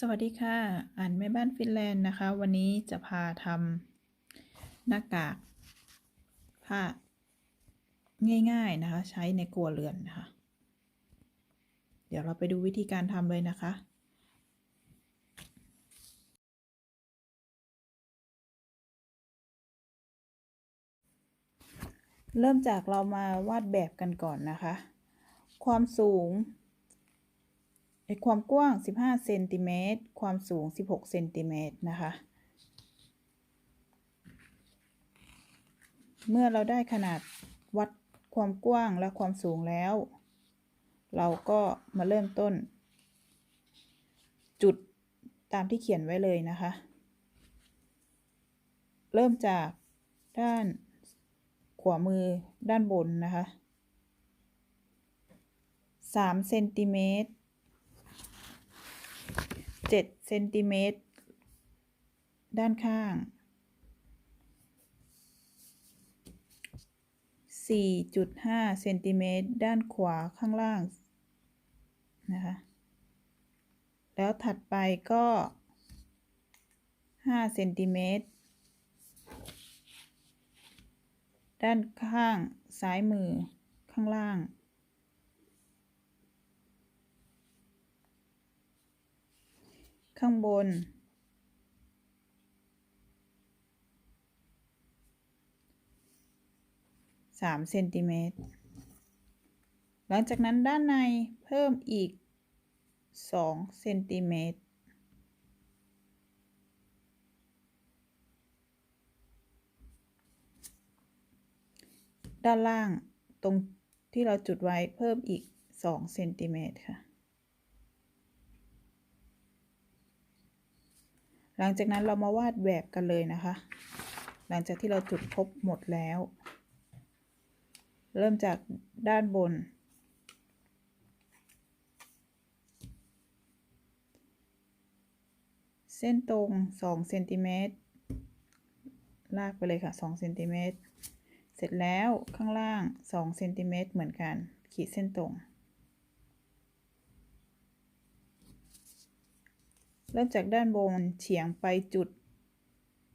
สวัสดีค่ะ อ่านแม่บ้านฟินแลนด์นะคะ วันนี้จะพาทำหน้ากากผ้าง่าย ๆนะคะ ใช้ในครัวเรือนนะคะ เดี๋ยวเราไปดูวิธีการทำเลยนะคะ เริ่มจากเรามาวาดแบบกันก่อนนะคะ ความสูง ไอความกว้าง 15 เซนติเมตร ความสูง 16 เซนติเมตรนะคะ เมื่อเราได้ขนาดวัดความกว้างและความสูงแล้ว เราก็มาเริ่มต้น จุดตามที่เขียนไว้เลยนะคะ เริ่มจากด้านขวามือด้านบนนะคะ3เซนติเมตร 7เซนติเมตรด้านข้าง 4.5เซนติเมตรด้านขวาข้างล่างนะคะ แล้วถัดไปก็5เซนติเมตรด้านข้างซ้ายมือข้างล่าง ข้างบน สามเซนติเมตร หลังจากนั้นด้านในเพิ่มอีกสองเซนติเมตร ด้านล่างตรงที่เราจุดไว้เพิ่มอีกสองเซนติเมตรค่ะ หลังจากนั้นเรามาวาดแบบกันเลยนะคะ หลังจากที่เราจุดครบหมดแล้ว เริ่มจากด้านบน เส้นตรง2เซนติเมตรลากไปเลยค่ะ2เซนติเมตรเสร็จแล้วข้างล่าง2เซนติเมตรเหมือนกัน ขีดเส้นตรง เริ่มจากด้านบนเฉียงไปจุด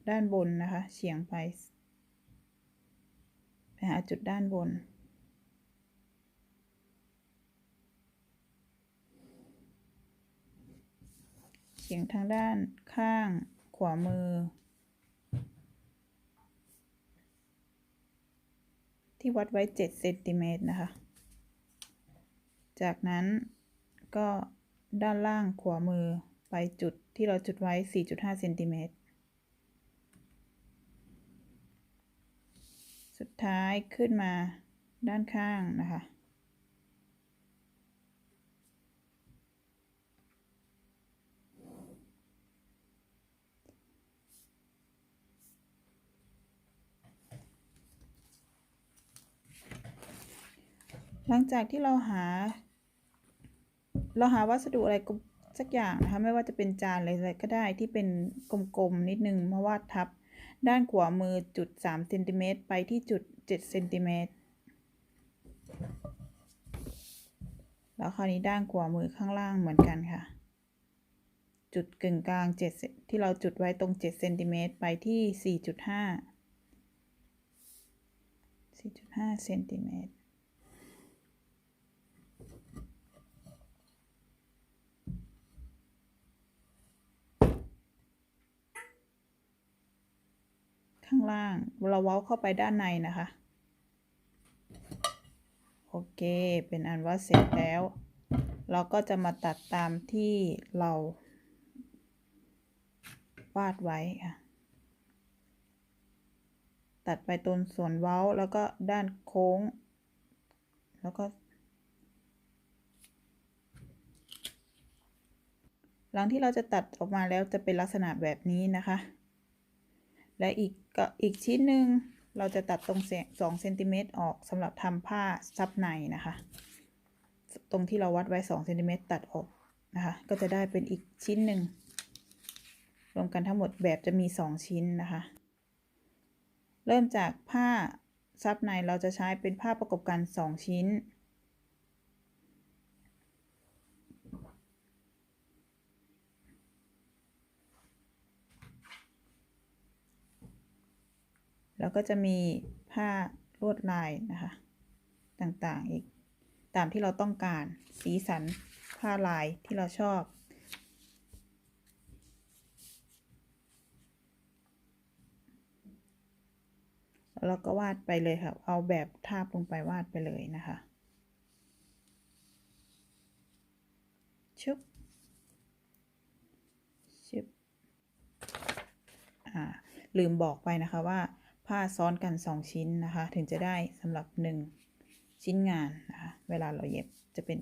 ด้านบนนะคะเฉียงไปไปหาจุดด้านบน เฉียงทางด้านข้างขวามือ ที่วัดไว้7เซนติเมตรนะคะ จากนั้นก็ด้านล่างขวามือ ไปจุดที่เราจุดไว้ 4.5เซนติเมตร สุดท้ายขึ้นมาด้านข้างนะคะ หลังจากที่เราหา เราหาวัสดุอะไรก็ สักอย่างนะคะไม่ว่าจะเป็นจานอะไรก็ได้ที่เป็นกลมๆนิดนึงมาวาดทับ ด้านขวามือจุด3เซนติเมตรไปที่จุด7เซนติเมตรแล้วคราวนี้ด้านขวามือข้างล่างเหมือนกันค่ะ จุดกึ่งกลาง7ที่เราจุดไว้ตรง7เซนติเมตรไปที่ 4.5 4.5เซนติเมตร ข้างล่าง เราเว้าเข้าไปด้านในนะคะ โอเค เป็นอันว่าเสร็จแล้ว เราก็จะมาตัดตามที่เราวาดไว้ค่ะ ตัดไปตรงส่วนเว้าแล้วก็ด้านโค้ง แล้วก็ หลังที่เราจะตัดออกมาแล้วจะเป็นลักษณะแบบนี้นะคะ และอีก ก็อีกชิ้นหนึ่งเราจะตัดตรงสองเซนติเมตรออกสำหรับทำผ้าซับในนะคะ ตรงที่เราวัดไว้สองเซนติเมตรตัดออกนะคะ ก็จะได้เป็นอีกชิ้นหนึ่งรวมกันทั้งหมดแบบจะมีสองชิ้นนะคะ เริ่มจากผ้าซับในเราจะใช้เป็นผ้าประกบกันสองชิ้น แล้วก็จะมีผ้าลวดลายนะคะ ต่างๆอีกตามที่เราต้องการสีสันผ้าลายที่เราชอบ แล้วเราก็วาดไปเลยค่ะ เอาแบบทาบลงไปวาดไปเลยนะคะชุบชุบอ่าลืมบอกไปนะคะว่า ผ้าซ้อนกัน 2 ชิ้นนะคะ ถึงจะได้สำหรับ 1 ชิ้นงานนะคะ เวลาเราเย็บจะเป็น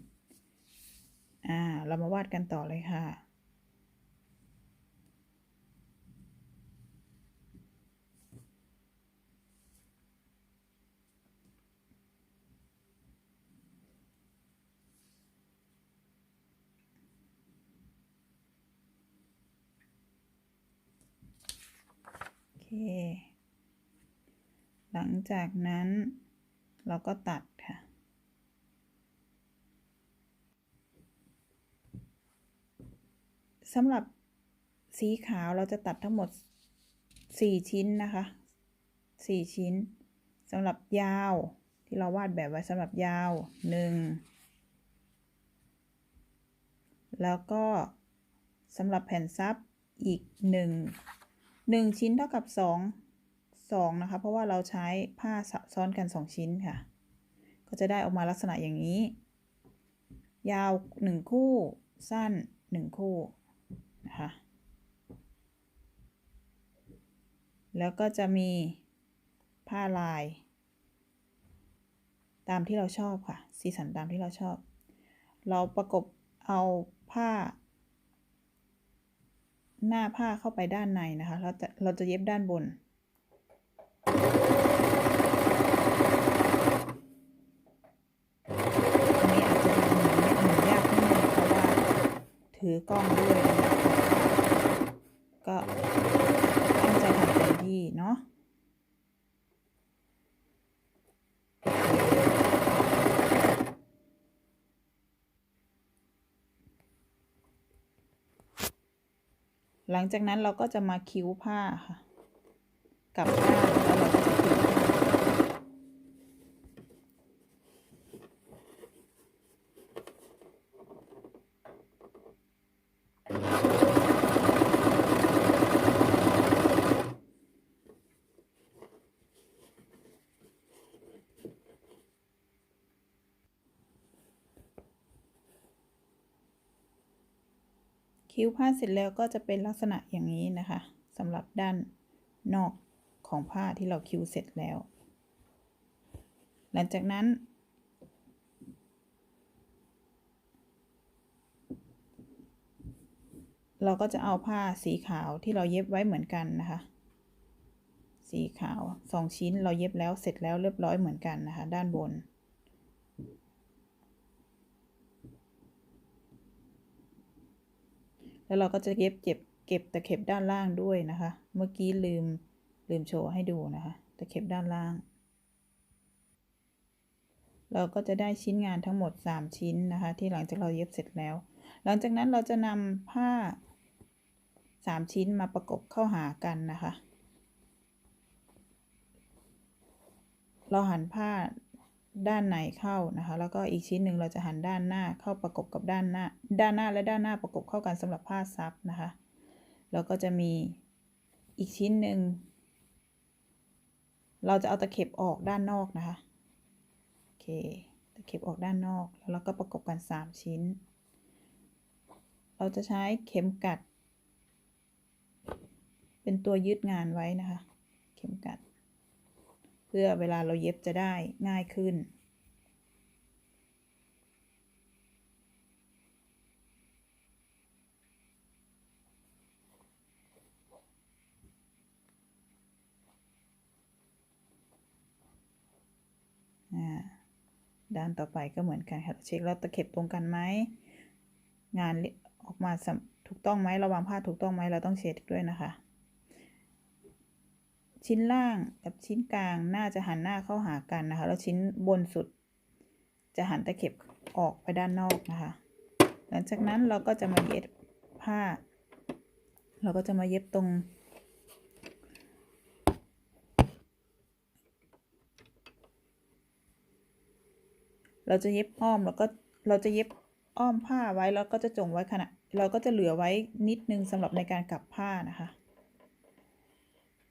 อ่า เรามาวาดกันต่อเลยค่ะโอเค หลังจากนั้นเราก็ตัดค่ะ สำหรับสีขาวเราจะตัดทั้งหมด 4 ชิ้นนะคะ 4 ชิ้นสำหรับยาวที่เราวาดแบบไว้สำหรับยาว 1 แล้วก็สำหรับแผ่นซับอีก 1 1 ชิ้นเท่ากับ 2 2 นะคะ เพราะว่าเราใช้ผ้าซ้อนกัน 2 ชิ้นค่ะ ก็จะได้ออกมาลักษณะอย่างนี้ ยาว 1 คู่ สั้น 1 คู่นะคะ แล้วก็จะมีผ้าลาย ตามที่เราชอบค่ะ สีสันตามที่เราชอบ เราประกบเอาผ้า หน้าผ้าเข้าไปด้านในนะคะ เราจะเราจะเย็บด้านบน ถือกล้องด้วย ก็ตั้งใจทำเต็มที่เนาะหลังจากนั้นเราก็จะมาคิ้วผ้าค่ะ กลับด้านแล้วเราก็จะคิ้วผ้าคิ้วผ้าเสร็จแล้วก็จะเป็นลักษณะอย่างนี้นะคะสำหรับด้านนอก ของผ้าที่เราคิวเสร็จแล้ว หลังจากนั้น เราก็จะเอาผ้าสีขาวที่เราเย็บไว้เหมือนกันนะคะ สีขาวสองชิ้นเราเย็บแล้วเสร็จแล้วเรียบร้อยเหมือนกันนะคะ ด้านบนแล้วเราก็จะเย็บเก็บเก็บตะเข็บด้านล่างด้วยนะคะ เมื่อกี้ลืม ลืมโชว์ให้ดูนะคะตะเข็บด้านล่าง เราก็จะได้ชิ้นงานทั้งหมด 3 ชิ้นนะคะ ที่หลังจากเราเย็บเสร็จแล้ว หลังจากนั้นเราจะนำผ้า 3 ชิ้นมาประกบเข้าหากันนะคะ เราหันผ้าด้านในเข้านะคะ แล้วก็อีกชิ้นหนึ่งเราจะหันด้านหน้าเข้าประกบกับด้านหน้า ด้านหน้าและด้านหน้าประกบเข้ากันสำหรับผ้าซับนะคะ แล้วก็จะมีอีกชิ้นหนึ่ง เราจะเอาตะเข็บออกด้านนอกนะคะ โอเค ตะเข็บออกด้านนอก แล้วเราก็ประกบกันสามชิ้น เราจะใช้เข็มกัด เป็นตัวยึดงานไว้นะคะ เข็มกัด เพื่อเวลาเราเย็บจะได้ง่ายขึ้น อ่า ด้านต่อไปก็เหมือนกันค่ะเช็คแล้วตะเข็บตรงกันไหมงานออกมาถูกต้องไหมระวางผ้าถูกต้องไหมเราต้องเช็คด้วยนะคะ ชิ้นล่างกับชิ้นกลางน่าจะหันหน้าเข้าหากันนะคะ แล้วชิ้นบนสุด จะหันตะเข็บออกไปด้านนอกนะคะ หลังจากนั้นเราก็จะมาเย็บผ้า เราก็จะมาเย็บตรง เราจะเย็บอ้อมแล้วก็เราจะเย็บอ้อมผ้าไว้แล้วก็จะจงไว้ขณะเราก็จะเหลือไว้นิดนึงสำหรับในการกลับผ้านะคะ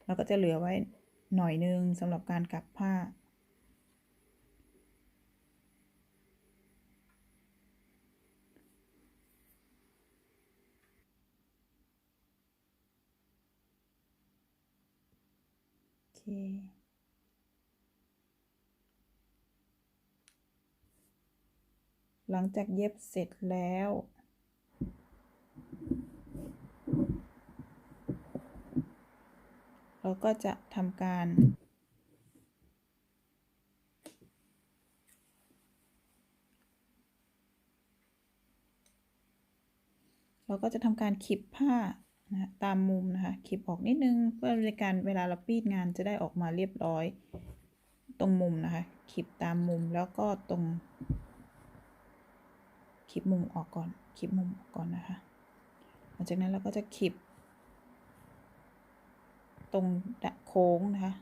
เราก็จะเหลือไว้หน่อยนึงสำหรับการกลับผ้า โอเค หลังจากเย็บเสร็จแล้ว เราก็จะทำการเราก็จะทำการขีบผ้านะตามมุมนะคะขีบออกนิดนึงเพื่อในการเวลาเราปีดงานจะได้ออกมาเรียบร้อย ตรงมุมนะคะขีบตามมุมแล้วก็ตรง ขีบมุมออกก่อนขีบมุมออกก่อนนะคะ หลังจากนั้นเราก็จะขีบตรงโค้งนะคะ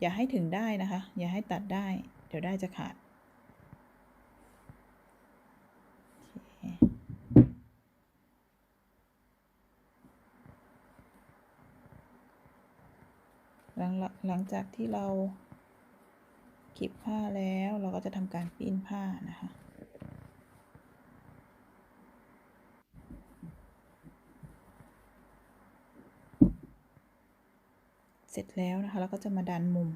อย่าให้ถึงได้นะคะ อย่าให้ตัดได้ เดี๋ยวได้จะขาดหลังหลังจากที่เราขีบผ้าแล้วเราก็จะทำการปิ้นผ้านะคะ เสร็จแล้วนะคะเราก็จะมาดันมุม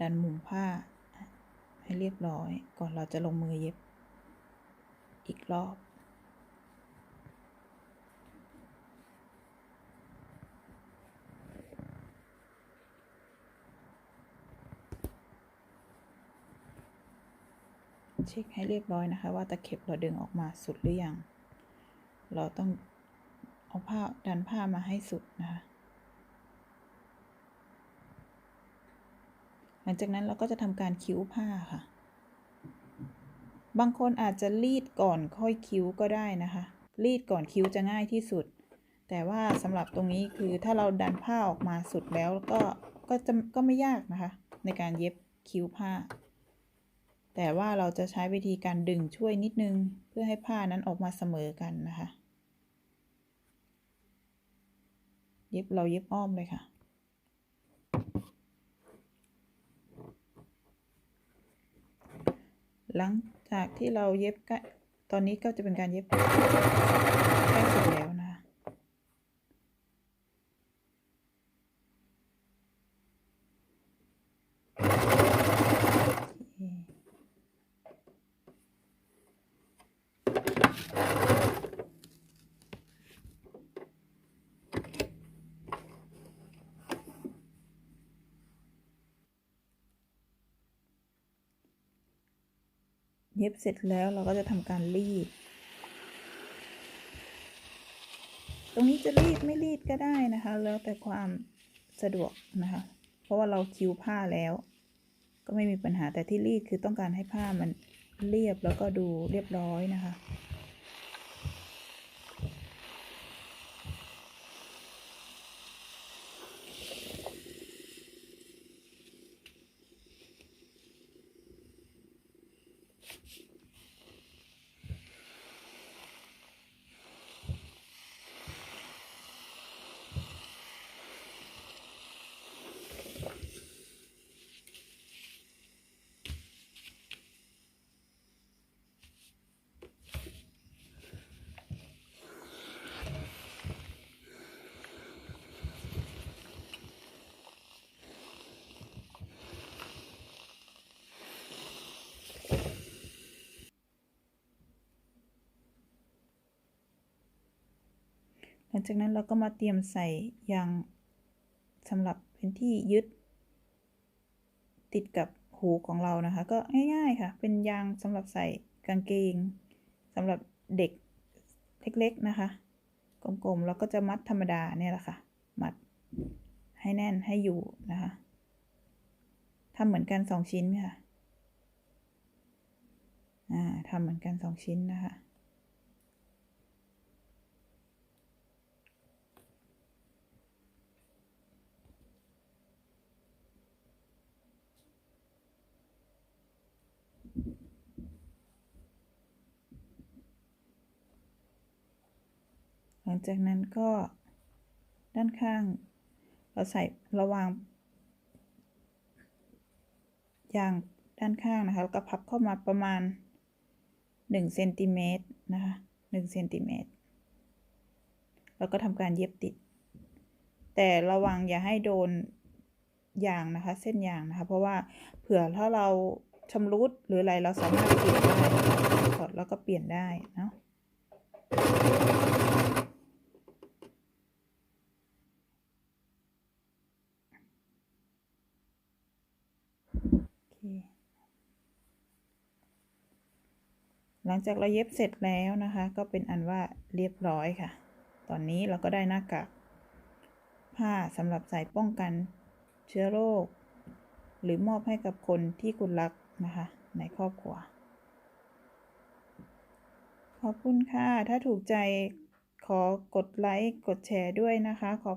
ดันมุมผ้า ให้เรียบร้อย ก่อนเราจะลงมือเย็บอีกรอบเช็คให้เรียบร้อยนะคะ ว่าตะเข็บเราดึงออกมาสุดหรือยัง เราต้องเอาผ้าดันผ้ามาให้สุดนะคะ ห ลังจากนั้นเราก็จะทำการคิ้วผ้าค่ะ บางคนอาจจะรีดก่อนค่อยคิ้วก็ได้นะคะ รีดก่อนคิ้วจะง่ายที่สุด แต่ว่าสำหรับตรงนี้คือถ้าเราดันผ้าออกมาสุดแล้วก็ก็จะก็ไม่ยากนะคะ ในการเย็บคิ้วผ้า แต่ว่าเราจะใช้วิธีการดึงช่วยนิดนึง เพื่อให้ผ้านั้นออกมาเสมอกันนะคะ เย็บเราเย็บอ้อมเลยค่ะ หลังจากที่เราเย็บก็ตอนนี้ก็จะเป็นการเย็บใกล้เสร็จแล้วนะคะโอเค เย็บเสร็จแล้วเราก็จะทำการรีด ตรงนี้จะรีดไม่รีดก็ได้นะคะ แล้วแต่ความสะดวกนะคะ เพราะว่าเราคิวผ้าแล้ว ก็ไม่มีปัญหาแต่ที่รีดคือต้องการให้ผ้ามันเรียบแล้วก็ดูเรียบร้อยนะคะ ลังจากนั้นเราก็มาเตรียมใส่ยางสำหรับเป็นที่ยึด ติดกับหูของเรานะคะ ก็ง่ายๆค่ะ เป็นยางสำหรับใส่กางเกงสำหรับเด็กเล็กๆนะคะ กลมๆ แล้วก็จะมัดธรรมดาเนี่ยแหละค่ะ มัดให้แน่นให้อยู่นะคะทำเหมือนกันสองชิ้นค่ะ อ่าทำเหมือนกันสองชิ้นนะคะ ลังจากนั้นก็ด้านข้าง เราใส่ระวางยางด้านข้างนะคะแล้วก็พับเข้ามาประมาณหนึ่งเซนติเมตรนะคะหนึ่งเซนติเมตรแล้วก็ทำการเย็บติด แต่ระวังอย่าให้โดนยางนะคะ เส้นยางนะคะ เพราะว่าเผื่อถ้าเราชำรุดหรืออะไรเราสามารถเปลี่ยนได้ถอดแล้วก็เปลี่ยนได้เนาะ โอเค หลังจากเราเย็บเสร็จแล้วนะคะ ก็เป็นอันว่าเรียบร้อยค่ะ ตอนนี้เราก็ได้หน้ากากผ้าสำหรับใส่ป้องกันเชื้อโรค หรือมอบให้กับคนที่คุณรักนะคะ ในครอบครัว ขอบคุณค่ะ ถ้าถูกใจขอกดไลค์ กดแชร์ด้วยนะคะขอบ